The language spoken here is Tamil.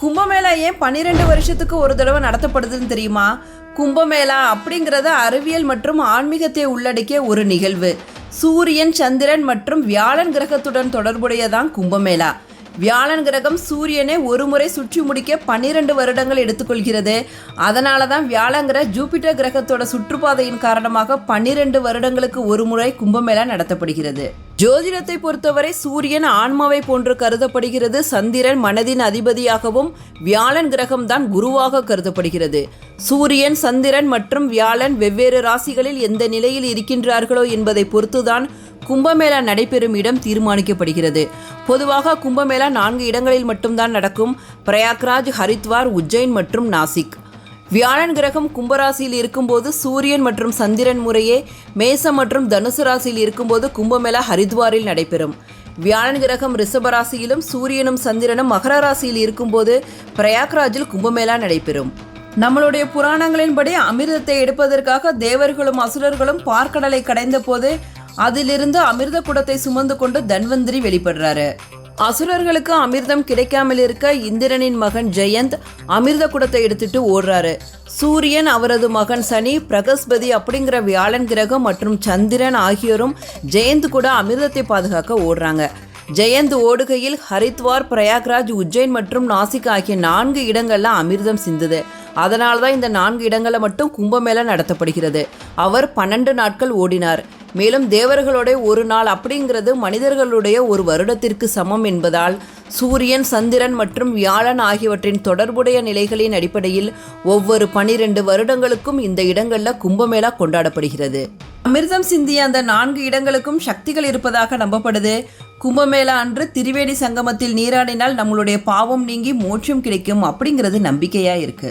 கும்பமேளா ஏன் பன்னிரெண்டு வருஷத்துக்கு ஒரு தடவை நடத்தப்படுதுன்னு தெரியுமா? கும்பமேளா அப்படிங்கிறது அறிவியல் மற்றும் ஆன்மீகத்தை உள்ளடக்கிய ஒரு நிகழ்வு. சூரியன் சந்திரன் மற்றும் வியாழன் கிரகத்துடன் தொடர்புடையதான் கும்பமேளா. வியாழன் கிரகம் சூரியனை ஒரு முறை சுற்றி முடிக்க பன்னிரண்டு வருடங்கள் எடுத்துக்கொள்கிறது. அதனால தான் வியாழங்கிற ஜூபிட்டர் கிரகத்தோட சுற்றுப்பாதையின் காரணமாக பன்னிரண்டு வருடங்களுக்கு ஒரு முறை கும்பமேளா நடத்தப்படுகிறது. ஜோதிடத்தை பொறுத்தவரை சூரியன் ஆன்மாவை போன்று கருதப்படுகிறது. சந்திரன் மனதின் அதிபதியாகவும் வியாழன் கிரகம்தான் குருவாக கருதப்படுகிறது. சூரியன் சந்திரன் மற்றும் வியாழன் வெவ்வேறு ராசிகளில் எந்த நிலையில் இருக்கின்றார்களோ என்பதை பொறுத்துதான் கும்பமேளா நடைபெறும் இடம் தீர்மானிக்கப்படுகிறது. பொதுவாக கும்பமேளா நான்கு இடங்களில் மட்டும்தான் நடக்கும். பிரயாக்ராஜ் ஹரித்வார் உஜ்ஜைன் மற்றும் நாசிக். வியாழன் கிரகம் கும்பராசியில் இருக்கும்போது சூரியன் மற்றும் சந்திரன் முறையே மேசம் மற்றும் தனுசு ராசியில் இருக்கும்போது கும்பமேளா ஹரித்வாரில் நடைபெறும். வியாழன் கிரகம் ரிஷபராசியிலும் சூரியனும் சந்திரனும் மகர ராசியில் இருக்கும்போது பிரயாக்ராஜில் கும்பமேளா நடைபெறும். நம்மளுடைய புராணங்களின்படி அமிர்தத்தை எடுப்பதற்காக தேவர்களும் அசுரர்களும் பார்க்கடலை கடைந்த போது அதிலிருந்து அமிர்த குடத்தை சுமந்து கொண்டு தன்வந்திரி வெளிப்படுறாரு. அசுரர்களுக்கு அமிர்தம் கிடைக்காமல் இருக்க இந்திரனின் மகன் ஜெயந்த் அமிர்த குடத்தை எடுத்துட்டு ஓடுறாரு. சூரியன் அவரது மகன் சனி பிரகஸ்பதி அப்படிங்கிற வியாழன் கிரகம் மற்றும் சந்திரன் ஆகியோரும் ஜெயந்த் கூட அமிர்தத்தை பாதுகாக்க ஓடுறாங்க. ஜெயந்த் ஓடுகையில் ஹரித்வார் பிரயாக்ராஜ் உஜ்ஜைன் மற்றும் நாசிக் ஆகிய நான்கு இடங்கள்ல அமிர்தம் சிந்துது. அதனால தான் இந்த நான்கு இடங்களில் மட்டும் கும்பமேளா நடத்தப்படுகிறது. அவர் பன்னெண்டு நாட்கள் ஓடினார். மேலும் தேவர்களுடைய ஒரு நாள் அப்படிங்கிறது மனிதர்களுடைய ஒரு வருடத்திற்கு சமம் என்பதால் சூரியன் சந்திரன் மற்றும் வியாழன் ஆகியவற்றின் தொடர்புடைய நிலைகளின் அடிப்படையில் ஒவ்வொரு பனிரெண்டு வருடங்களுக்கும் இந்த இடங்களில் கும்பமேளா கொண்டாடப்படுகிறது. அமிர்தம் சிந்திய அந்த நான்கு இடங்களுக்கும் சக்திகள் இருப்பதாக நம்பப்படுது. கும்பமேளா அன்று திரிவேணி சங்கமத்தில் நீராடினால் நம்மளுடைய பாவம் நீங்கி மோட்சம் கிடைக்கும் அப்படிங்கிறது நம்பிக்கையாக இருக்கு.